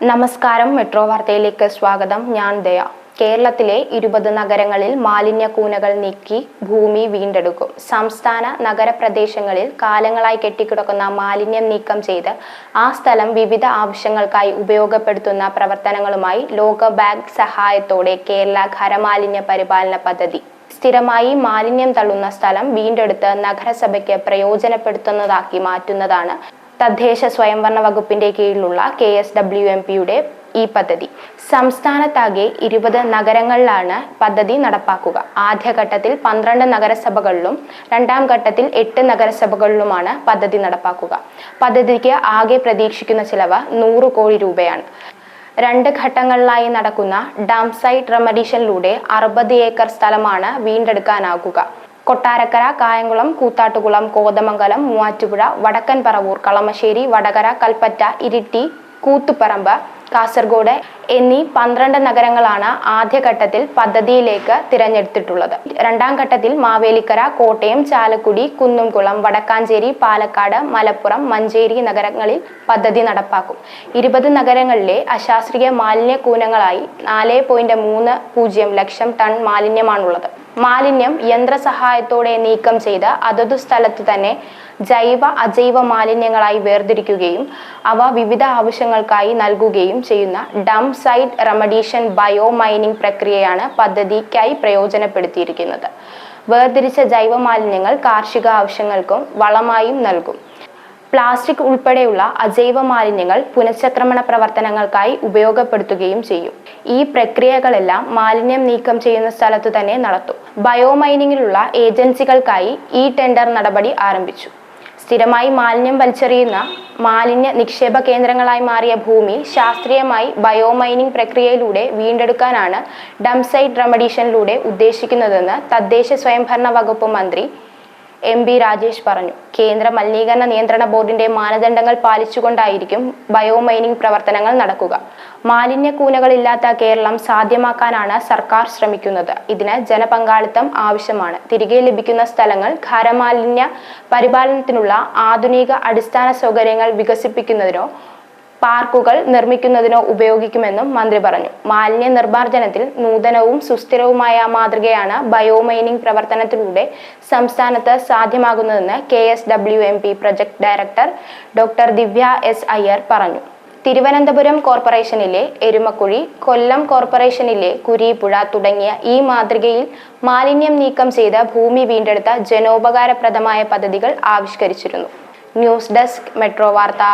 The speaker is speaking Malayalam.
നമസ്കാരം മെട്രോ വാർത്തയിലേക്ക് സ്വാഗതം. ഞാൻ ദയ. കേരളത്തിലെ ഇരുപത് നഗരങ്ങളിൽ മാലിന്യ കൂനകൾ നീക്കി ഭൂമി വീണ്ടെടുക്കും. സംസ്ഥാന നഗരപ്രദേശങ്ങളിൽ കാലങ്ങളായി കെട്ടിക്കിടക്കുന്ന മാലിന്യം നീക്കം ചെയ്ത് ആ സ്ഥലം വിവിധ ആവശ്യങ്ങൾക്കായി ഉപയോഗപ്പെടുത്തുന്ന പ്രവർത്തനങ്ങളുമായി ലോക ബാങ്ക് സഹായത്തോടെ കേരള ഖരമാലിന്യ പരിപാലന പദ്ധതി. സ്ഥിരമായി മാലിന്യം തള്ളുന്ന സ്ഥലം വീണ്ടെടുത്ത് നഗരസഭയ്ക്ക് പ്രയോജനപ്പെടുത്തുന്നതാക്കി മാറ്റുന്നതാണ് തദ്ദേശ സ്വയംഭരണ വകുപ്പിന്റെ കീഴിലുള്ള കെ എസ് ഡബ്ല്യു എം പിയുടെ ഈ പദ്ധതി. സംസ്ഥാനത്താകെ ഇരുപത് നഗരങ്ങളിലാണ് പദ്ധതി നടപ്പാക്കുക. ആദ്യഘട്ടത്തിൽ പന്ത്രണ്ട് നഗരസഭകളിലും രണ്ടാം ഘട്ടത്തിൽ എട്ട് നഗരസഭകളിലുമാണ് പദ്ധതി നടപ്പാക്കുക. പദ്ധതിക്ക് ആകെ പ്രതീക്ഷിക്കുന്ന ചിലവ് നൂറ് കോടി രൂപയാണ്. രണ്ട് ഘട്ടങ്ങളിലായി നടക്കുന്ന ഡാം സൈറ്റ് റെമഡീഷനിലൂടെ അറുപത് ഏക്കർ സ്ഥലമാണ് വീണ്ടെടുക്കാനാകുക. കൊട്ടാരക്കര കായംകുളം കൂത്താട്ടുകുളം കോതമംഗലം മൂവാറ്റുപുഴ വടക്കൻ പറവൂർ കളമശ്ശേരി വടകര കൽപ്പറ്റ ഇരിട്ടി കൂത്തുപറമ്പ് കാസർഗോഡ് എന്നീ പന്ത്രണ്ട് നഗരങ്ങളാണ് ആദ്യഘട്ടത്തിൽ പദ്ധതിയിലേക്ക് തിരഞ്ഞെടുത്തിട്ടുള്ളത്. രണ്ടാം ഘട്ടത്തിൽ മാവേലിക്കര കോട്ടയം ചാലക്കുടി കുന്നുംകുളം വടക്കാഞ്ചേരി പാലക്കാട് മലപ്പുറം മഞ്ചേരി നഗരങ്ങളിൽ പദ്ധതി നടപ്പാക്കും. ഇരുപത് നഗരങ്ങളിലെ അശാസ്ത്രീയ മാലിന്യ കൂനങ്ങളായി നാല് ലക്ഷം ടൺ മാലിന്യമാണുള്ളത്. മാലിന്യം യന്ത്രസഹായത്തോടെ നീക്കം ചെയ്ത് അതതു സ്ഥലത്ത് തന്നെ ജൈവ അജൈവ മാലിന്യങ്ങളായി വേർതിരിക്കുകയും അവ വിവിധ ആവശ്യങ്ങൾക്കായി നൽകുകയും ചെയ്യുന്ന dump site remediation bio mining പ്രക്രിയയാണ് പദ്ധതിക്കായി പ്രയോജനപ്പെടുത്തിയിരിക്കുന്നത്. വേർതിരിച്ച ജൈവ മാലിന്യങ്ങൾ കാർഷിക ആവശ്യങ്ങൾക്കും വളമായും നൽകും. പ്ലാസ്റ്റിക് ഉൾപ്പെടെയുള്ള അജൈവ മാലിന്യങ്ങൾ പുനഃചക്രമണ പ്രവർത്തനങ്ങൾക്കായി ഉപയോഗപ്പെടുത്തുകയും ചെയ്യും. ഈ പ്രക്രിയകളെല്ലാം മാലിന്യം നീക്കം ചെയ്യുന്ന സ്ഥലത്തു തന്നെ നടത്തും. ബയോമൈനിങ്ങിലുള്ള ഏജൻസികൾക്കായി ഈ ടെൻഡർ നടപടി ആരംഭിച്ചു. സ്ഥിരമായി മാലിന്യം വലിച്ചെറിയുന്ന മാലിന്യ നിക്ഷേപ കേന്ദ്രങ്ങളായി മാറിയ ഭൂമി ശാസ്ത്രീയമായി ബയോമൈനിങ് പ്രക്രിയയിലൂടെ വീണ്ടെടുക്കാനാണ് ഡംസൈറ്റ് റെമഡീഷനിലൂടെ ഉദ്ദേശിക്കുന്നതെന്ന് തദ്ദേശ സ്വയംഭരണ വകുപ്പ് മന്ത്രി എം ബി രാജേഷ് പറഞ്ഞു. കേന്ദ്ര മലിനീകരണ നിയന്ത്രണ ബോർഡിന്റെ മാനദണ്ഡങ്ങൾ പാലിച്ചുകൊണ്ടായിരിക്കും ബയോമൈനിങ് പ്രവർത്തനങ്ങൾ നടക്കുക. മാലിന്യ കൂനകളില്ലാത്ത കേരളം സാധ്യമാക്കാനാണ് സർക്കാർ ശ്രമിക്കുന്നത്. ഇതിന് ജനപങ്കാളിത്തം ആവശ്യമാണ്. തിരികെ ലഭിക്കുന്ന സ്ഥലങ്ങൾ ഖരമാലിന്യ പരിപാലനത്തിനുള്ള ആധുനിക അടിസ്ഥാന സൗകര്യങ്ങൾ വികസിപ്പിക്കുന്നതിനോ പാർക്കുകൾ നിർമ്മിക്കുന്നതിനോ ഉപയോഗിക്കുമെന്നും മന്ത്രി പറഞ്ഞു. മാലിന്യ നിർമ്മാർജനത്തിൽ നൂതനവും സുസ്ഥിരവുമായ മാതൃകയാണ് ബയോമൈനിങ് പ്രവർത്തനത്തിലൂടെ സംസ്ഥാനത്ത് സാധ്യമാകുന്നതെന്ന് K S W M P project director doctor Divya S Iyer പറഞ്ഞു. തിരുവനന്തപുരം കോർപ്പറേഷനിലെ എരുമക്കുഴി കൊല്ലം കോർപ്പറേഷനിലെ കുരീപ്പുഴ തുടങ്ങിയ ഈ മാതൃകയിൽ മാലിന്യം നീക്കം ചെയ്ത ഭൂമി വീണ്ടെടുത്ത ജനോപകാരപ്രദമായ പദ്ധതികൾ ആവിഷ്കരിച്ചിരുന്നു. ന്യൂസ് ഡെസ്ക് മെട്രോ വാർത്ത.